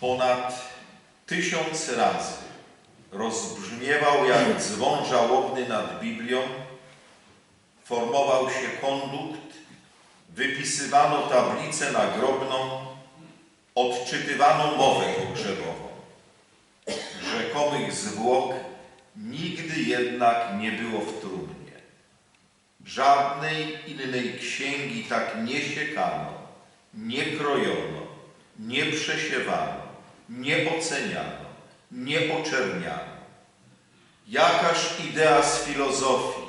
ponad tysiąc razy rozbrzmiewał jak dzwon żałobny nad Biblią, formował się kondukt, wypisywano tablicę nagrobną, odczytywano mowę pogrzebową. Rzekomych zwłok nigdy jednak nie było w trumnie. Żadnej innej księgi tak nie siekano, nie krojono, nie przesiewano, nie oceniano, nie oczerniano. Jakaż idea z filozofii,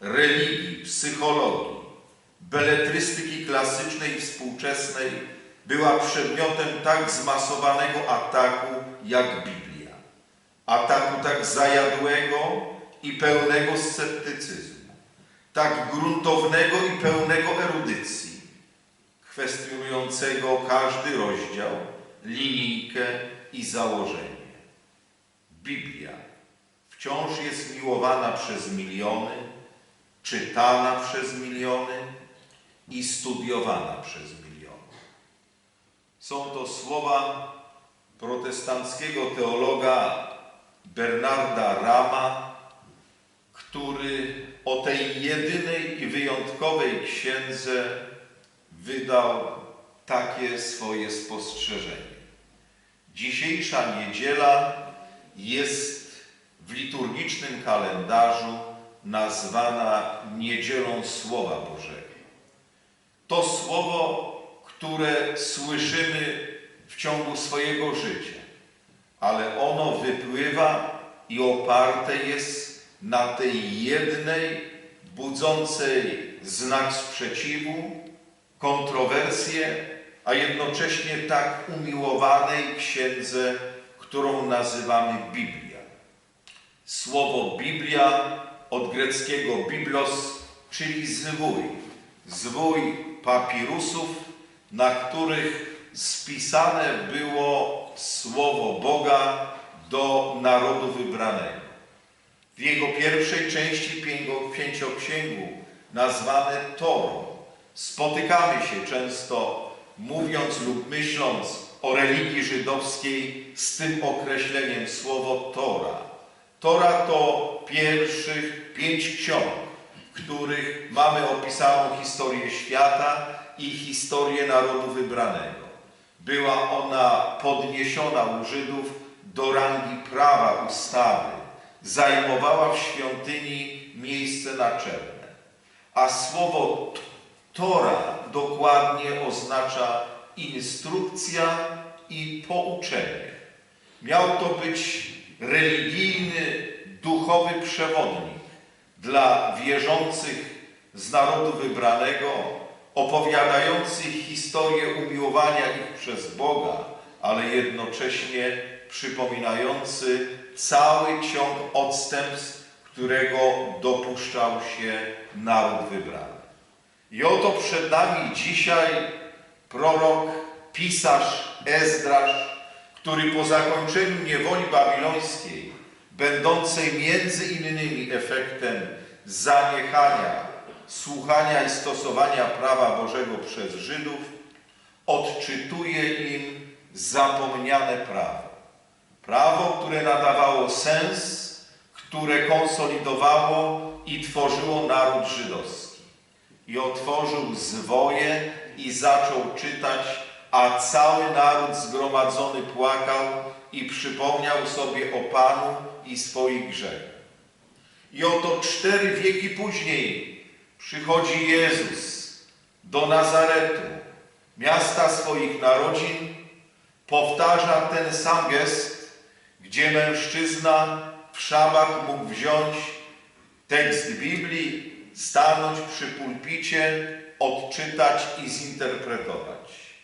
religii, psychologii, beletrystyki klasycznej i współczesnej była przedmiotem tak zmasowanego ataku jak Biblia. Ataku tak zajadłego i pełnego sceptycyzmu, tak gruntownego i pełnego erudycji, kwestionującego każdy rozdział, linijkę i założenie. Biblia wciąż jest miłowana przez miliony, czytana przez miliony i studiowana przez miliony. Są to słowa protestanckiego teologa Bernarda Rama, który o tej jedynej i wyjątkowej księdze wydał takie swoje spostrzeżenie. Dzisiejsza niedziela jest w liturgicznym kalendarzu nazwana Niedzielą Słowa Bożego. To słowo, które słyszymy w ciągu swojego życia, ale ono wypływa i oparte jest na tej jednej, budzącej znak sprzeciwu, kontrowersje, a jednocześnie tak umiłowanej księdze, którą nazywamy Biblia. Słowo Biblia od greckiego biblos, czyli zwój, zwój papirusów, na których spisane było słowo Boga do narodu wybranego. W jego pierwszej części pięcioksięgu, nazwane Torą, spotykamy się często, mówiąc lub myśląc o religii żydowskiej, z tym określeniem słowo Tora. Tora to pierwszych pięć ksiąg, w których mamy opisaną historię świata i historię narodu wybranego. Była ona podniesiona u Żydów do rangi prawa, ustawy. Zajmowała w świątyni miejsce naczelne. A słowo Tora dokładnie oznacza instrukcja i pouczenie. Miał to być religijny, duchowy przewodnik dla wierzących z narodu wybranego, opowiadający historię umiłowania ich przez Boga, ale jednocześnie przypominający cały ciąg odstępstw, którego dopuszczał się naród wybrany. I oto przed nami dzisiaj prorok, pisarz Ezdrasz, który po zakończeniu niewoli babilońskiej, będącej między innymi efektem zaniechania, słuchania i stosowania prawa Bożego przez Żydów, odczytuje im zapomniane prawo. Prawo, które nadawało sens, które konsolidowało i tworzyło naród żydowski. I otworzył zwoje i zaczął czytać, a cały naród zgromadzony płakał i przypomniał sobie o Panu i swoich grzechach. I oto cztery wieki później przychodzi Jezus do Nazaretu, miasta swoich narodzin, powtarza ten sam gest, gdzie mężczyzna w szabach mógł wziąć tekst Biblii, stanąć przy pulpicie, odczytać i zinterpretować.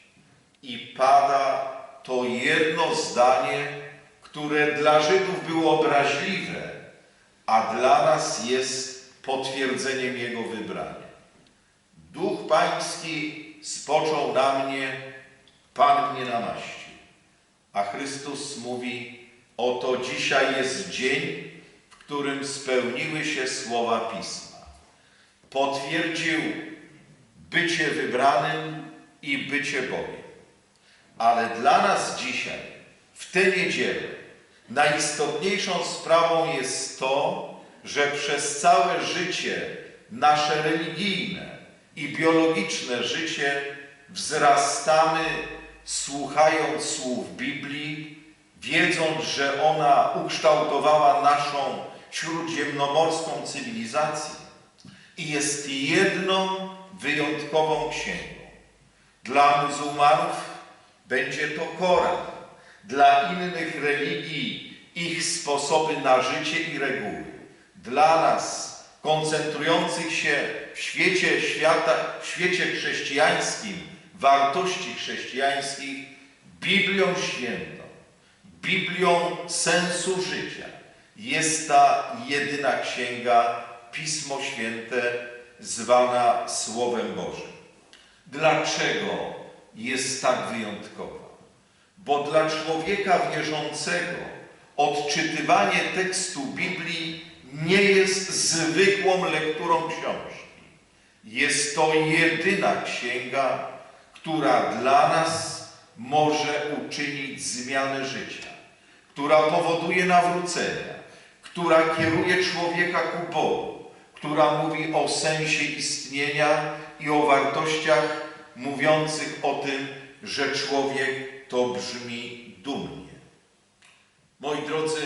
I pada to jedno zdanie, które dla Żydów było obraźliwe, a dla nas jest potwierdzeniem Jego wybrania. Duch Pański spoczął na mnie, Pan mnie namaścił. A Chrystus mówi, oto dzisiaj jest dzień, w którym spełniły się słowa Pisma. Potwierdził bycie wybranym i bycie Bogiem. Ale dla nas dzisiaj w tę niedzielę najistotniejszą sprawą jest to, że przez całe życie nasze religijne i biologiczne życie wzrastamy słuchając słów Biblii, wiedząc, że ona ukształtowała naszą śródziemnomorską cywilizację i jest jedną wyjątkową księgą. Dla muzułmanów będzie to Koran, dla innych religii ich sposoby na życie i reguły. Dla nas, koncentrujących się w świecie, świata, w świecie chrześcijańskim, wartości chrześcijańskich, Biblią Świętą, Biblią sensu życia jest ta jedyna księga, Pismo Święte, zwana Słowem Bożym. Dlaczego jest tak wyjątkowa? Bo dla człowieka wierzącego odczytywanie tekstu Biblii nie jest zwykłą lekturą książki. Jest to jedyna księga, która dla nas może uczynić zmianę życia, która powoduje nawrócenia, która kieruje człowieka ku Bogu, która mówi o sensie istnienia i o wartościach mówiących o tym, że człowiek to brzmi dumnie. Moi drodzy,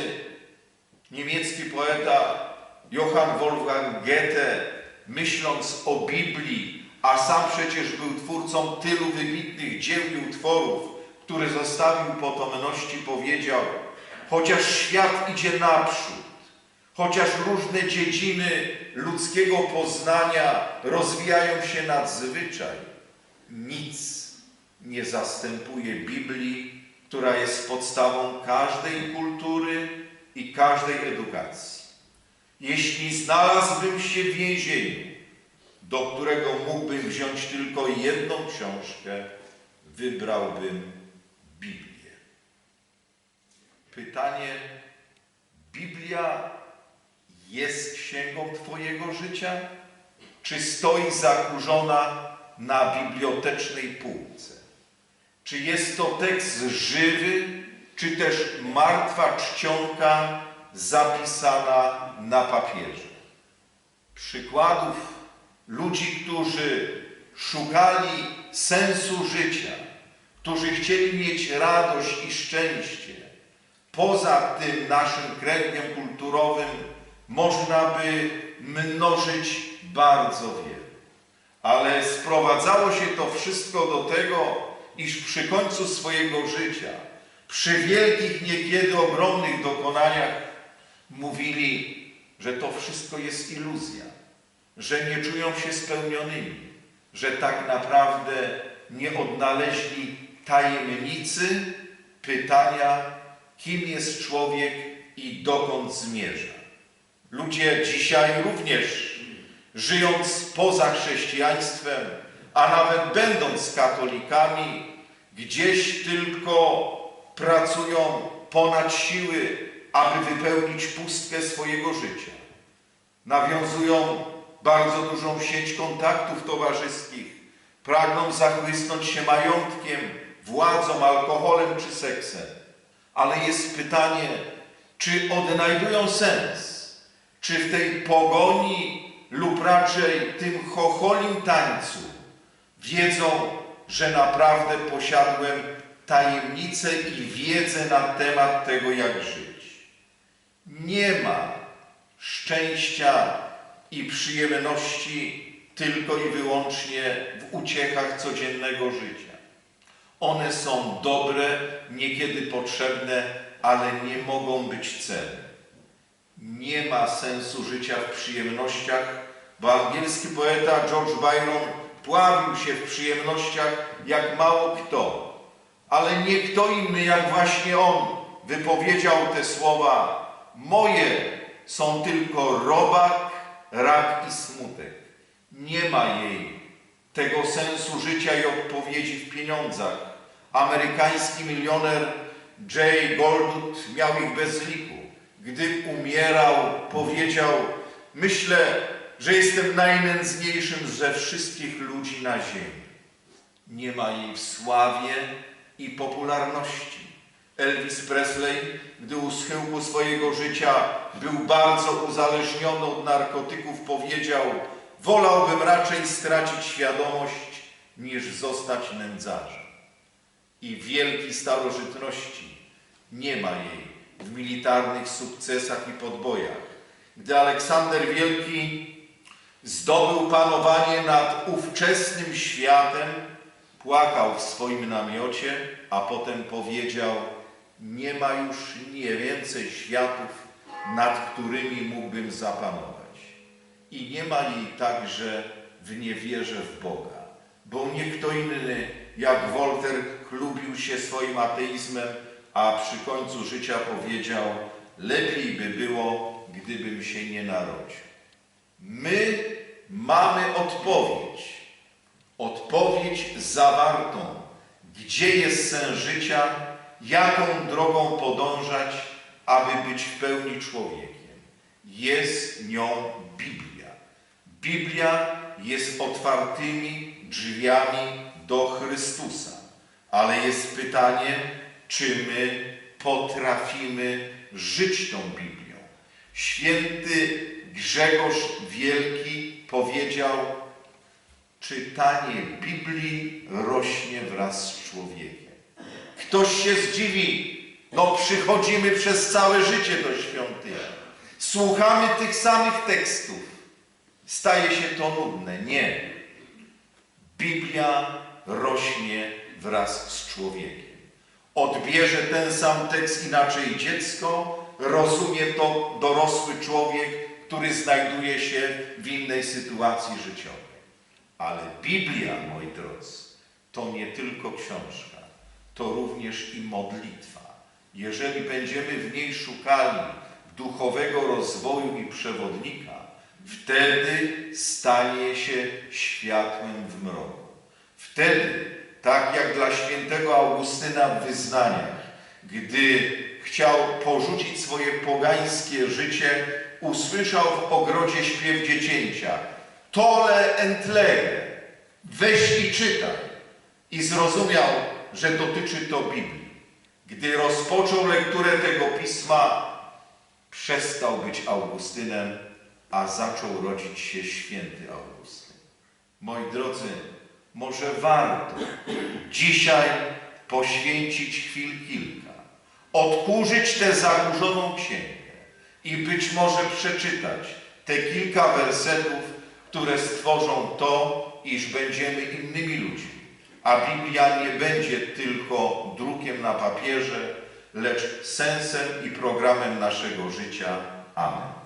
niemiecki poeta Johann Wolfgang Goethe, myśląc o Biblii, a sam przecież był twórcą tylu wybitnych dzieł i utworów, które zostawił potomności, powiedział, chociaż świat idzie naprzód, chociaż różne dziedziny ludzkiego poznania rozwijają się nadzwyczaj, nic nie zastępuje Biblii, która jest podstawą każdej kultury i każdej edukacji. Jeśli znalazłbym się w więzieniu, do którego mógłbym wziąć tylko jedną książkę, wybrałbym Biblię. Pytanie, Biblia jest księgą Twojego życia, czy stoi zakurzona na bibliotecznej półce? Czy jest to tekst żywy, czy też martwa czcionka zapisana na papierze? Przykładów ludzi, którzy szukali sensu życia, którzy chcieli mieć radość i szczęście, poza tym naszym kręgiem kulturowym można by mnożyć bardzo wiele. Ale sprowadzało się to wszystko do tego, iż przy końcu swojego życia, przy wielkich, niekiedy ogromnych dokonaniach, mówili, że to wszystko jest iluzja, że nie czują się spełnionymi, że tak naprawdę nie odnaleźli tajemnicy pytania, kim jest człowiek i dokąd zmierza. Ludzie dzisiaj również, żyjąc poza chrześcijaństwem, a nawet będąc katolikami, gdzieś tylko pracują ponad siły, aby wypełnić pustkę swojego życia. Nawiązują bardzo dużą sieć kontaktów towarzyskich, pragną zachłysnąć się majątkiem, władzą, alkoholem czy seksem. Ale jest pytanie, czy odnajdują sens? Czy w tej pogoni lub raczej tym chocholim tańcu wiedzą, że naprawdę posiadłem tajemnicę i wiedzę na temat tego, jak żyć. Nie ma szczęścia i przyjemności tylko i wyłącznie w uciechach codziennego życia. One są dobre, niekiedy potrzebne, ale nie mogą być celem. Nie ma sensu życia w przyjemnościach, bo angielski poeta George Byron pławił się w przyjemnościach jak mało kto. Ale nie kto inny jak właśnie on wypowiedział te słowa: Moje są tylko robak, rak i smutek. Nie ma jej tego sensu życia i odpowiedzi w pieniądzach. Amerykański milioner Jay Goldut miał ich bez liku. Gdy umierał, powiedział: Myślę, że jestem najnędzniejszym ze wszystkich ludzi na ziemi. Nie ma jej w sławie i popularności. Elvis Presley, gdy u schyłku swojego życia był bardzo uzależniony od narkotyków, powiedział: Wolałbym raczej stracić świadomość, niż zostać nędzarzem. I wielki starożytności nie ma jej w militarnych sukcesach i podbojach. Gdy Aleksander Wielki zdobył panowanie nad ówczesnym światem, płakał w swoim namiocie, a potem powiedział: Nie ma już nie więcej światów, nad którymi mógłbym zapanować. I nie ma jej także w niewierze w Boga, bo nie kto inny jak Wolter chlubił się swoim ateizmem, a przy końcu życia powiedział: Lepiej by było, gdybym się nie narodził. My mamy odpowiedź. Odpowiedź zawartą, gdzie jest sens życia, jaką drogą podążać, aby być w pełni człowiekiem. Jest nią Biblia. Biblia jest otwartymi drzwiami do Chrystusa, ale jest pytanie, czy my potrafimy żyć tą Biblią. Święty Grzegorz Wielki powiedział, czytanie Biblii rośnie wraz z człowiekiem. Ktoś się zdziwi, no przychodzimy przez całe życie do świątyni, słuchamy tych samych tekstów, staje się to nudne. Nie. Biblia rośnie wraz z człowiekiem. Odbierze ten sam tekst inaczej dziecko, rozumie to dorosły człowiek, który znajduje się w innej sytuacji życiowej. Ale Biblia, moi drodzy, to nie tylko książka, to również i modlitwa. Jeżeli będziemy w niej szukali duchowego rozwoju i przewodnika, wtedy stanie się światłem w mroku. Wtedy, tak jak dla świętego Augustyna w wyznaniach, gdy chciał porzucić swoje pogańskie życie, usłyszał w ogrodzie śpiew dziecięcia Tole and lege, weź i czytaj. I zrozumiał, że dotyczy to Biblii. Gdy rozpoczął lekturę tego pisma, przestał być Augustynem, a zaczął rodzić się święty Augustyn. Moi drodzy, może warto dzisiaj poświęcić chwil kilka, odkurzyć tę zakurzoną księgę i być może przeczytać te kilka wersetów, które stworzą to, iż będziemy innymi ludźmi, a Biblia nie będzie tylko drukiem na papierze, lecz sensem i programem naszego życia. Amen.